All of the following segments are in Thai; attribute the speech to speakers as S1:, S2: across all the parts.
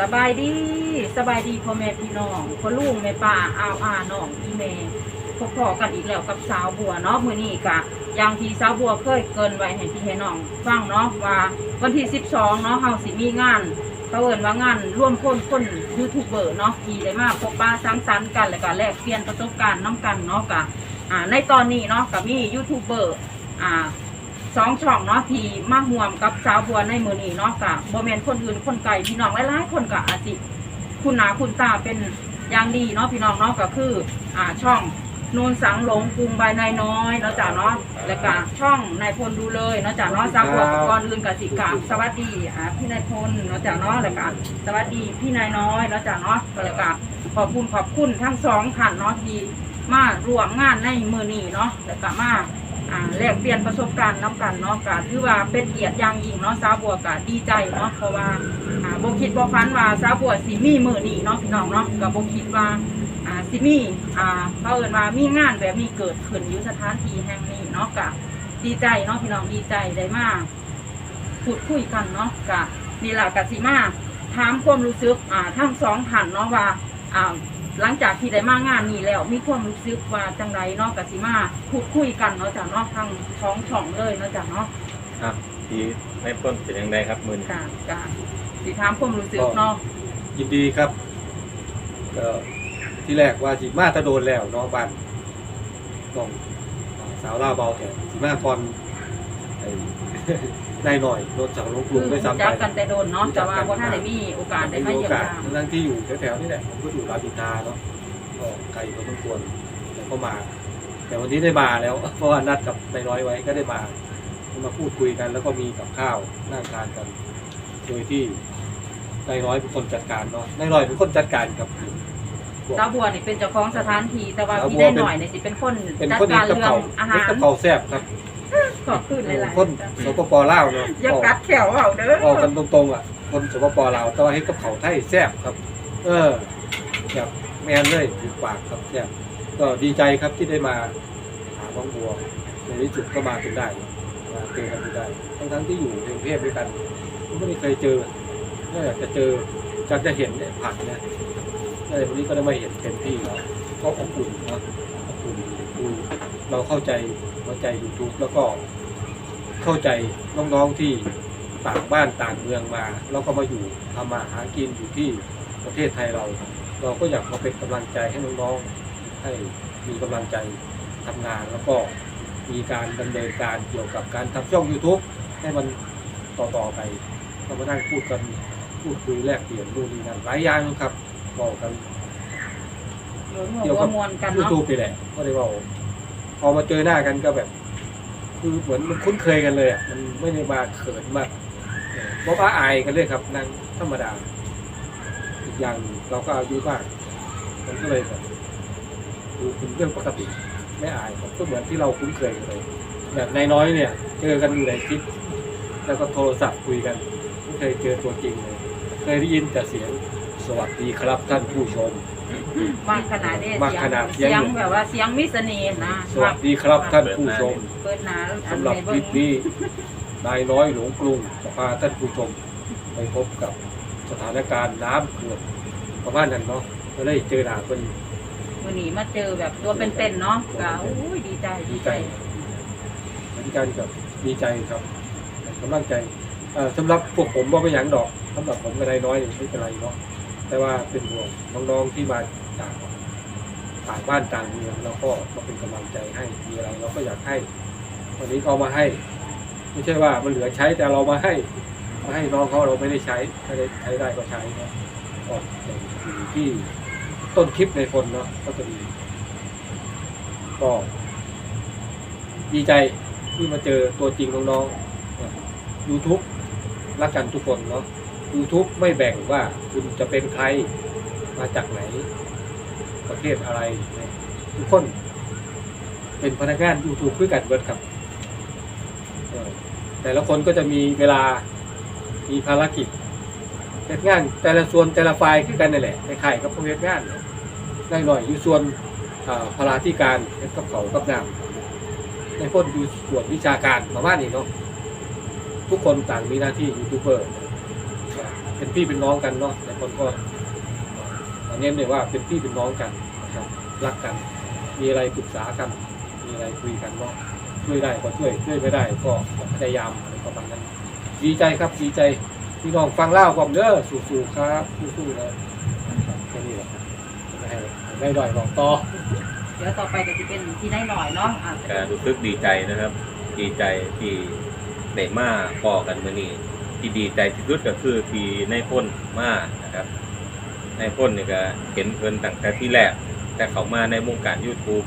S1: สบายดีสบายดีพ่อแม่พี่น้องพ่อลุงแม่ป้าอาวอาน้องอีเมพอกันอีกแล้วกับสาวบัวเนาะมือนี้กะอย่างที่สาวบัวเคยเกินไว้ให้พี่ให้น้องฟังเนาะว่าวันที่ 12 เนาะเฮาสิมีงานเขาเอินว่างานร่วมพ้นคนยูทูบเบอร์เนาะที่ได้มาพบปะสังสรรค์กันแล้วก็แลกเปลี่ยนประสบการณ์น้กันเนาะกะในตอนนี้เนาะก็มียูทูบเบอร์อ่า สองช่องเนาะที่มาห่วมกับสาวบัวในมือนี้เนาะกะโมเมนคนอื่นคนไกลพี่น้องหลายๆคนกะอาจสิคุณนาคุณตาเป็นอย่างดีเนาะพี่น้องเนาะก็คืออ่าช่องนูนสังหลงกรุงใบนายน้อยเนาะจ้ะเนาะแล้วก็ช่องนายพลดูเลยเนาะจ้ะเนาะสาวบัวก่อนอื่นกับสิกราบสวัสดีอ่าพี่นายพลเนาะจ้ะเนาะแล้วก็สวัสดีพี่นายน้อยเนาะจ้ะเนาะแล้วก็ขอบคุณขอบคุณทั้งสองท่านเนาะที่มาร่วมงานในมือนี้เนาะแล้วก็มา อ่าแลกเปลี่ยนประสบการณ์น้ำกันเนาะก็ถือว่าเป็นเกียรติอย่างยิ่งเนาะสาวบัวก็ดีใจเนาะเพราะว่าอ่าบ่คิดบ่ฝันว่าสาวบัวสิมีมือนี้เนาะพี่น้องเนาะก็บ่คิดว่าอ่าสิมีอ่าเขาเอิ้นว่ามีงานแบบนี้เกิดขึ้นอยู่สถานที่แห่งนี้เนาะก็ดีใจเนาะพี่น้องดีใจได้มากพูดคุยกันเนาะก็นี่แหละก็สิมาถามความรู้สึกอ่าทั้งสองท่านเนาะว่าอ่า หลังจากที่ได้มางานนี้แล้ว มีความรู้สึกว่าจังไรเนาะกับสิมาพูดคุยกันเนาะจ้ะเนาะทั้งท้องช่องเลยเนาะจ้ะเนาะ
S2: ครับที่ไม่พ้นเป็นยังไงครับมือน
S1: กากาสิถามความรู้สึกเนาะ
S3: ยินดีครับ ก็ที่แรกว่าสิมาแตะโดนแล้วเนาะบ้านต้องอ่าสาวลาวเบาแต่สิมาก่อนไอ้ ได้หน่อยรถจากลงก
S1: คื
S3: รุ
S1: อง
S3: ได้ซ้ำไป
S1: จักกันแต่โดนเนาะแต่ว่าว่าถ้าได้มีโอกาสได้
S3: ได้
S1: มา
S3: มีโอ
S1: เยี่ยม
S3: กาส
S1: ยาม
S3: ทั้งที่อยู่แถวๆนี่แหละผมก็อยู่รามอินทราเนาะก็ไกลพอสมควรแต่ก็มา แต่วันนี้ได้มาแล้วเพราะว่านัดกับนายน้อยไว้ก็ได้มามาพูดคุยกัน แล้วก็มีกับข้าวนั่งทานกัน โดยที่นายน้อยเป็นคนจัดการเนาะนายน้อยเป็นคนจัดการกับพวก
S1: สาวบัวนี่เป็นเจ้าของสถานที่แต่ว่า
S3: สาวบั
S1: พี่
S3: ว
S1: ได้
S3: เป็น
S1: หน่อยเนี่ยสิเป็นคน
S3: เป็น
S1: จัด
S3: คน
S1: การ
S3: เฮ็ดกับ
S1: เรื่อง
S3: เขา
S1: อา
S3: เฮ็
S1: หา
S3: ด
S1: ร
S3: กับเขาแซ่บครับ
S1: ข อบคุณหลายๆ
S3: คนสปปลาวเนาะ
S1: อย่ากัดแขวเอาเด้อ
S3: ออกกันตรงๆอะ คนสปปลาวแต่ว่าเฮ็ดกับเขาไทยแซ่บครับ เออแบบแมนเลยถูกปากครับแซ่บก็ดีใจครับที่ได้มาหาน้องบัวในที่สุดก็มาจนได้มาเจอกันจนได้ทั้งทั้งๆที่อยู่ในกรุงเทพด้วยกันก็ไม่เคยเจอก็อยากจะเจออยากจะเห็นเนี่ยผ่านเนี่ยในวันนี้ก็ได้มาเห็นเต็มที่แล้วก็อบอุ่นเนาะอบอุ่นดูเราเข้าใจเข้าใจยูทูบแล้วก็ เข้าใจน้องๆที่ต่างบ้านต่างเมืองมา แล้วก็มาอยู่ทำมาหากินอยู่ที่ประเทศไทยเรา เราก็อยากมาเป็นกำลังใจให้น้องๆให้มีกำลังใจทำงานแล้วก็มีการดำเนินการเกี่ยวกับการทำช่อง YouTube ให้มันต่อๆไปก็มานั่งพูดกันพูดคุยแลกเปลี่ยนดูนนี่นั่นหลายอย่างครับบอกกัน
S1: เดี๋ยวหัวมวลกัน
S3: ยู
S1: เนาะ
S3: ทูบนี่แหละก็เลยว่าพอมาเจอหน้ากันก็แบบ คือเหมือนมันคุ้นเคยกันเลยอะมันไม่ได้มาเขินมากเออเพราะว่าอายกันเลยครับนั่งธรรมดา อีกอย่างเราก็อายุมากมันก็เลยแบบดูเป็นเรื่องปกติ ไม่อายก็เหมือนที่เราคุ้นเคยกันเลยแบบนายน้อยเนี่ยเจอกันอยู่ในคลิปแล้วก็โทรศัพท์คุยกันไม่เคยเจอตัวจริงเลยเคยได้ยินแต่เสียงสวัสดีครับท่านผู้ชม
S1: มากขนาดนี้
S3: มากขนาดเสี
S1: เสี
S3: ย
S1: ย
S3: ง
S1: งแบบว่าเสียงมิสเนีนะ
S3: สวัสดีครับท่านผู้ชม
S1: เปิดหนาอัน
S3: สำหรับ
S1: ใน
S3: ค
S1: เบิ้
S3: ลิ
S1: ง
S3: ปนี้นายน้อยหลวงกรุงจะพาท่านผู้ชมไปพบกับสถานการณ์น้ำเขื่อนประมาณนั้นเนาะก็ได้เจอหน้าเป็น
S1: วันนี้มาเจอแบบตัวเป็นๆเนาะก็อุ้ยดีใจดีใจ
S3: ดีใจกับดีใจครับกำลังใจเอ่อสำหรับพวกผมว่าไม่หยังดอกสำหรับผมกับนายน้อยนี่ไม่เป็นไรเนาะ แต่ว่าเป็นห่วงน้องๆที่มาจากต่างบ้านต่างเมืองแล้วก็มาเป็นกำลังใจให้มีอะไรเราก็อยากให้ วันนี้เอามาให้ ไม่ใช่ว่ามันเหลือใช้แต่เรามาให้มาให้น้องเขาเราไม่ได้ใช้ถ้าได้ใช้ได้ก็ใช้นะก็อยู่ที่ต้นคลิปในคนเนาะก็จะดีก็ดีใจที่มาเจอตัวจริงน้องๆ YouTube รักกันทุกคนเนาะ YouTube ไม่แบ่งว่าคุณจะเป็นใครมาจากไหน ประเทศอะไร ทุกคน เป็นพนักงาน YouTube ด้วยกันเบิดครับแต่ละคนก็จะมีเวลามีภารกิจเฮ็ดงาน แต่ละส่วนแต่ละฝ่ายคือกันนั่แหละคล้ายๆกับพวกเฮ็ดงานเนี่ยได้หน่อยอยู่ส่วนอ่าพลาธิการกับเขากับน้ำในพ้นอยู่ส่วนวิชาการประมาณนี้เนาะทุกคนต่างมีหน้าที่ยูทูบเบอร์ เป็นพี่เป็นน้องกันเนาะแต่คนก็เน้นเลยว่าเป็นพี่เป็นน้องกันนะครับรักกัน มีอะไรปรึกษากัน มีอะไรคุยกันเนาะช่วยได้ก็ช่วยช่วยไม่ได้ก็พยายามอะไรประมาณนั้นดีใจครับดีใจพี่น้องฟังเล่าความเด้อสู้ๆครับสู้ๆนะแค่นี้แหละครับไม่ให้ไม่ด้อยบอกต่อ
S1: เดี๋ยวต่อไปก็จะเป็นที่ได้หน่อยเนาะอะ
S2: ก็รู้สึกดีใจนะครับ ดีใจที่ได้มาพอกันมื้อนี้ ที่ดีใจที่สุดก็คือที่ในพ่นมานะครับ ในพ่นนี่ก็เห็นเพิ่นตั้งแต่ที่แรก แต่เขามาในวงการ YouTube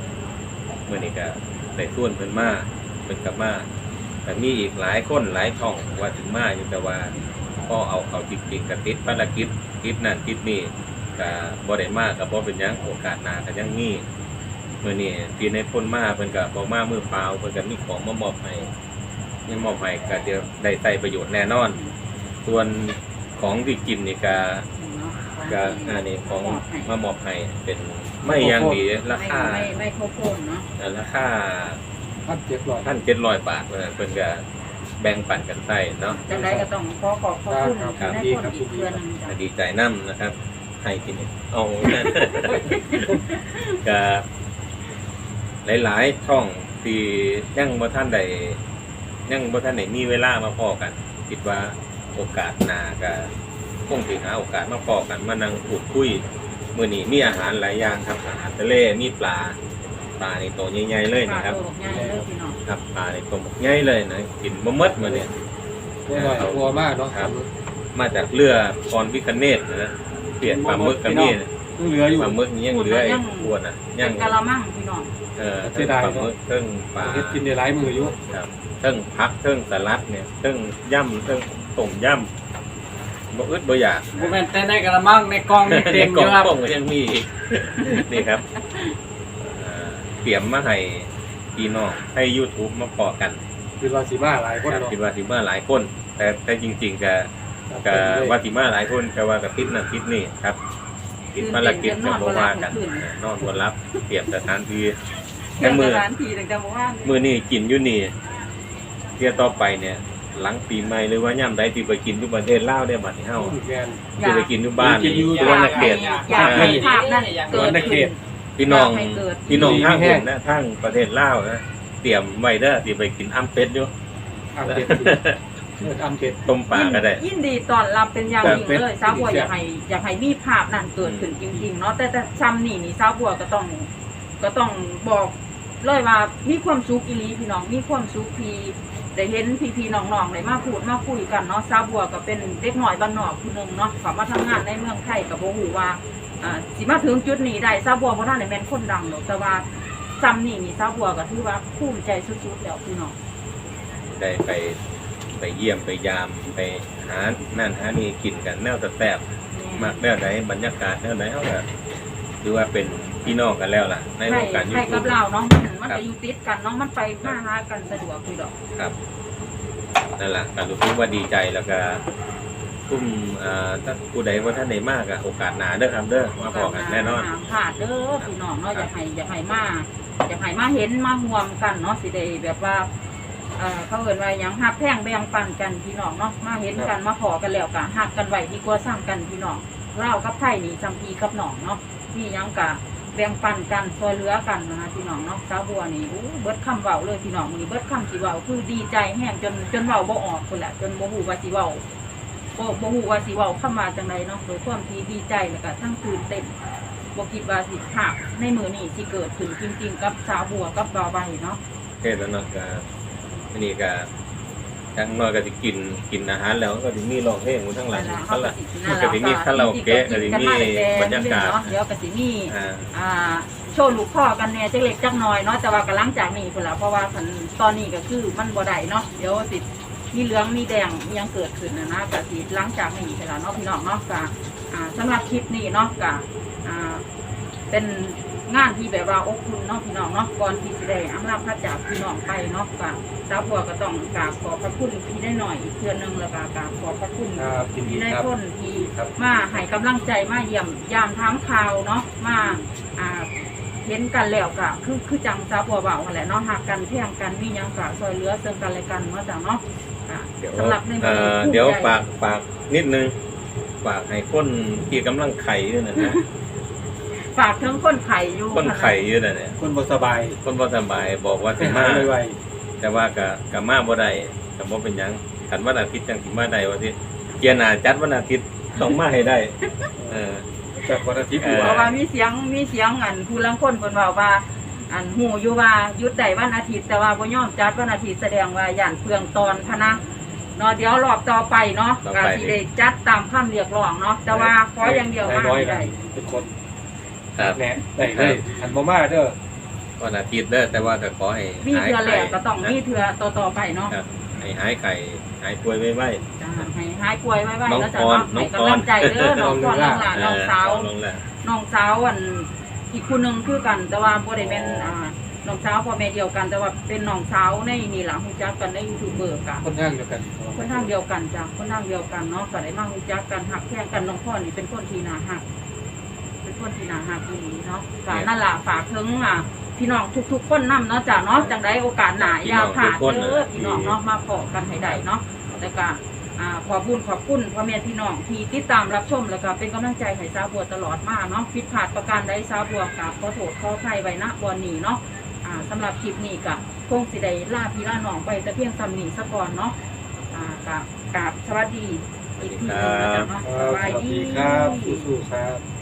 S2: มื้อนี้ก็ได้ส่วนเพิ่นมาเพิ่นกับมาแต่มีอีกหลายคนหลายช่องว่าถึงมาอยู่แต่ว่าก็เอาเขาจริงๆก็ติดภารกิจติดนั่นติดนี่ก็บ่ได้มาก็บ่เป็นยังโอกาสหนาก็ยังมีเมื่อนี้ที่ในพ้นมาเพิ่นก็บอกมามือเปล่าเพิ่นก็มีของมามอบให้ มีมอบให้ก็จะได้ใช้ประโยชน์แน่นอน ส่วนของที่กินนี่ก็
S1: เนาะ
S2: ก็อันนี้ของมามอบให้เป็นไม่อยังดีราคา
S1: ไม่ไม่โคโคนเนาะ
S2: ราคา
S3: พันเจ็ดร้อย
S2: พันเจ็ดร้อยบาทเพิ่นเพิ่นก็แบ่งปันกันใส่เนาะ
S1: จังไรก็ต้องขอขอบขอบคุณ
S3: ครับ
S1: ที่ด้คนอีกเพื่อนหนึงจ้ะ
S2: ก็ดีใจนํนะครับ ให้กินเอาก็หลายๆช่องที่ยังบ่ท่านใด ยังบ่ท่านไหนมีเวลามาพอกัน คิดว่าโอกาสหน้าก็คงสิหาโอกาสมาพอกันมานั่งพูดคุยมื้อนี้มีอาหารหลายอย่างครับอาหารทะเลมีปลาปลาในตัวใหญ่ๆเลย
S1: ฝาก
S2: นะครับ
S1: ตัวบอกง่ายเลยพี่น้อง
S2: ครับปลาในตัวบักใหญ่เลยนะกินบ่หมดมื้อนี้
S3: ตัวหน่อยตัวมากเนาะ
S2: ครับ มาจากเรือพรพิคเนตนะเปลี่ยนปลาหมึกกับนี่นะ
S3: ยังเหลืออยู่
S2: ปลาหมึกนี่ยังเหลือไอ้อ้วนอะ
S1: ยั
S2: ยังง
S1: กะละมังพี่น้อง
S2: เออ
S3: เสียดาย
S2: ปลาหมึกเครื่องปลา
S3: เฮ็ดกินในหลายมืออยู่
S2: ครับเครื่องพักเครื่องสลัดเนี่ยเครื่องย่ำเครื่องต้มย่ำบ่อึดบ่อยาก
S4: ผมเป็นแต่ในกระมังในกล่องนี่เต็ม
S2: ในก
S4: อ
S2: ล่อง
S4: ยู่ครับ
S2: กล่องก็ยังมีอีก นี่ครับเอ่อเตรียมมาให้พี่น้องให้ YouTube มาพอกัน
S3: คือเราสีมาหลายคน
S2: ครับ
S3: เนาะ
S2: คิดว่าสิมาหลายคน แต่แต่จริงๆก็ก็ว่าสิมาหลายคนก็ว่ากับติดนั่นติดนี่ครับ ติดภารกิจก็บ่ว่ากันนอนบ่รับเตรียมสถานที่
S1: เพื่
S2: แต่
S1: อน
S2: มือ
S1: ร้านทีตั้งแต่เมื่อวาน
S2: มือนี่กินอยู่นี่เที่ยวต่อไปเนี่ย หลังปีใหม่หรือว่าย่ำใดที่ไปกินอยู่ประเทศลาวได้บัดนี้เฮา
S3: แมน
S2: ที่ไปกินอยู่บ้าน
S3: กินอยู่
S2: สุวรรณเขต
S1: อยากให้ภาพนั้นเกิด
S3: ในเข
S1: ขึ้น
S3: ต
S2: พี่น้อง
S1: อยากให้เกิด
S2: พี่น้อง
S3: ดี
S2: ทาง
S3: แห้
S2: อื่
S3: ง
S2: นนะทางประเทศลาวนะเตรียมไว้เด้อที่ไปกินอ้ํเป็ดอยู่
S3: อัมเป็ด เลือดอัมเป็ด
S2: ต้มปลาก็ได้
S1: ยินดีตอนรับเป็นอย่างยิ่ง
S3: เป็น
S1: เลยสาวบัวอยากให้อยากให้มีภาพนั้นเกิดขึ้นจริง ๆ เนาะแต่แต่ซ้ำนี่นี่สาวบัวก็ต้องก็ต้องบอกเลยว่ามีความสุขอีหลีพี่น้องมีความสุขที่ได้เห็นพี่ๆน้องๆได้มาพูดมาคุยกันเนาะสาวบัวก็เป็นเด็กหน่อยบ้านนอกผู้หนึงเนาะเขามาทำงานในเมืองไทยกับโบหูว่าอ่าสิมาถึงจุดนี้ได้สาวบัวบ่ทันได้แม่นคนดังหรอกแต่ว่าซ้ำนี่นี่สาวบัวก็ถือว่าภูมิใจสุดๆแล้วพี่น้อง
S2: ได้ไป ไปเยี่ยมไปยามไปหานั่นหานี่กินกันแนวแซ่บๆมากแนวไหนบรรยากาศแนวไหนเฮาก็ถือว่าเป็นพี่น้องกันแล้วล่ะ ในวงการยู
S1: ใช่
S2: ทู
S1: กั
S2: บบ
S1: เราเนาะมันมัน
S2: ครับ
S1: จะอยู่ติดกันเนาะมันไปมาหากันสะดวกคือดอก
S2: ครับนั่นแหละการรู้สึกว่าดีใจแล้วก็คุ้มอ่าถ้าผู้ใดว่าท่านใดมากอะโอกาสหนาเด้อครับเด้อมาบอกกันแน่นอน
S1: หาขาดเด้อพี่น้องเนาะอยากให้อยากให้มาอยากให้มาเห็นมาห่วมกันเนาะสิได้แบบว่าเอ่อเขาเอ่นว่าหยังหักแพงแบ่งปันกันพี่น้องเนาะมาเห็นกันมาขอกันแล้วก็หักกันไว้ดีกว่าสร้างกันพี่น้องเล่าวกับไทยนี่จำพีกับน้องเนาะมีหยังกะแบ่งปันกันซอยเหลือกันนะคะพี่น้องเนาะสาวบัวนี่อู้เบิดคำเว้าเลยพี่น้องมือนี้เบิดคำสิเว้าคือดีใจแห้งจนจนเว้าบ่ออกคนแหละจนบ่ฮู้ว่าสิเว้าบ่บ่ฮู้ว่าสิเว้าคำว่าจังไดเนาะโดยความที่ดีใจแล้วก็ทั้งตื่นเต้นบคิดว่าสิภาพในมือนี่สิเกิดขึ้นจริง ๆ กับสาวบัวกับบาวใบเนาะ
S2: เทศแล้วเนาะก็ อันนี้ก็จังน้อยก็จะกินกินอาหารแล้วก็จะมีร้องเพลงอยู่ทั้งหลัง
S1: นั่น
S2: คา
S1: ล่ะ
S2: รา
S1: นั่น
S2: ก็จะมีคาราโอเกะก็จะมีบรรยากาศ
S1: เดี๋ยวก็สิมี
S2: อ่า
S1: อ่าโชว์ลูกพ่อกันแหน่จักเล็กจักน้อยเนาะแต่ว่าก็หลังจากนี้พุ่นละเพราะว่าคันตอนนี้ก็คือมันบ่ได้เนาะเดี๋ยวสิมีเหลืองมีแดงมีหยังเกิดขึ้นนะนะก็สิหลังจากนี้พุ่นละเนาะพี่น้องเนาะก็อ่าสำหรับคลิปนี้เนาะก็อ่าเป็น งานที่แบบว่าอบอุ่นเนาะพี่น้องเนาะก่อนที่สิได้อำลาพระจากพี่น้องไปเนาะก็สาวบัวก็ต้องกราบขอบพระคุณพี่ได้หน่อยอีกเทื่อนึงแล้วก็กราบขอบพระคุณ
S3: ครับยินดี
S1: ที่ได้
S3: ครับ
S1: พ้นที่
S3: ครับ
S1: มาให้กำลังใจมาเยี่ยมยามทั้งข่าวเนาะมาอ่าเห็นกันแล้วก็คือคือจังซาบัวเบาหั่นแหละเนาะหักกันเพียงกันมีหยังก็ซอยเหลือซึ่งกันและกันเนาะจ้ะเนาะอ่า
S2: เดี๋ยว
S1: สำหรับใน
S2: เอ่
S1: มื้อ
S2: อ
S1: นี้
S2: เดี๋ยว
S1: ภูมิใจ
S2: ฝากฝากนิดนึง ฝากให้คนที่กำลังไข่อยู่นะนะ
S1: ฝากถึงคนไข่อยู่
S2: คนไข่อยู่นะเนี่ย
S3: คนบ่สบาย
S2: คนบ่สบายบอกว่า
S3: ให้
S2: สิ
S3: หามา
S2: ย
S3: ไว
S2: แต่ว่าก็ก็มาบ่ได้ก็บ่เป็นหยังคันวันอาทิตย์จังสิมาได้ว่าสิเกียร์หน้าจัดวันอาทิตย์ต้องมาให้ได้ เออ
S3: ๆจากวันอาทิตย์
S2: เอ
S3: อยู่
S2: อ
S1: เพราะว่ามีเสียงมีเสียงอันผู้ลังคนเพิ่นเว้าว่า อันหูอยู่ว่าหยุดได้วันอาทิตย์แต่ว่าบ่ยอมจัดวันอาทิตย์แสดงว่าย่านเปลืองตอนพะนะเนาะเดี๋ยวรอบต่อไปเนาะ
S2: ต่อ
S1: ก็
S2: ไป
S1: สิได้จัดตามคำเรียกร้องเนาะแต่ว่าขออย่างเดียวมา
S3: น้อย
S1: ไม่
S3: ๆ
S1: ได้
S3: เป็นคน
S2: ครับ
S3: แหนะได้เลยหันบ่มาเด้อ
S2: วันอาทิตย์เด้อแต่ว่าก็ขอให้
S1: มี
S2: หาย
S1: เทื่อแร
S2: ไข่
S1: กก็ต้องมีเทื่อต่อๆไปเนาะ
S2: ครับให้หายไข่หายป่วยไว้
S1: จ้าให้หายป่วยไว้ๆ
S2: น้อง
S1: แล้วจะ
S2: พร
S1: เนาะ
S2: น้องพร
S1: ให้กำลังใจเด้อน้องพรน้องหลาน
S2: ๆ
S1: น้องสาว
S2: ลงแล้ว
S1: น้องสาวอันอีกคู่หนึงคือกัน แต่ว่าบ่ได้แม่นอ่าน้องสาวพ่อแม่เดียวกัน แต่ว่าเป็นน้องสาวในนี่ล่ะฮู้จักกันในยูทูบเบอร์กะ
S3: คนทางเดียวกัน
S1: คนทางเดียวกันจ้ะคนทางเดียวกันเนาะก็ได้มาฮู้จักกันหักแข่งกันน้องพ่อนี่เป็นคนที่น่าหักเป็น คนที่น่าหักอีหลีเนาะก็นั่นล่ะฝากถึงอะพี่น้องทุกๆคนนํเนาะจ้ะเนาะจังไดโอกาสหน้าอย่าพลาดเด้อพี่น้องเนาะมาขอกันให้ได้เนาะแล้วก็อ่าขอบคุญขอบคุณพ่อแม่พี่น้องที่ติดตามรับชมแล้วก็เป็นกำลังใจให้สาวบัวตลอดมาเนาะผิดพลาดประการใดสาวบัวกราบขอโทษขออภัยไว้ณบอนนี้เนาะอ่าสำหรับคลิปนี้ก็คงสิได้ลาพี่ลาน้องไปแต่เพียงซ้ำนี้ซะก่อนเนาะอ่ากราบกราบสวัสดีอีกทีหนึงนะจ๊ะเนาะ
S3: ครับสวัสดีครับสู้ๆครับ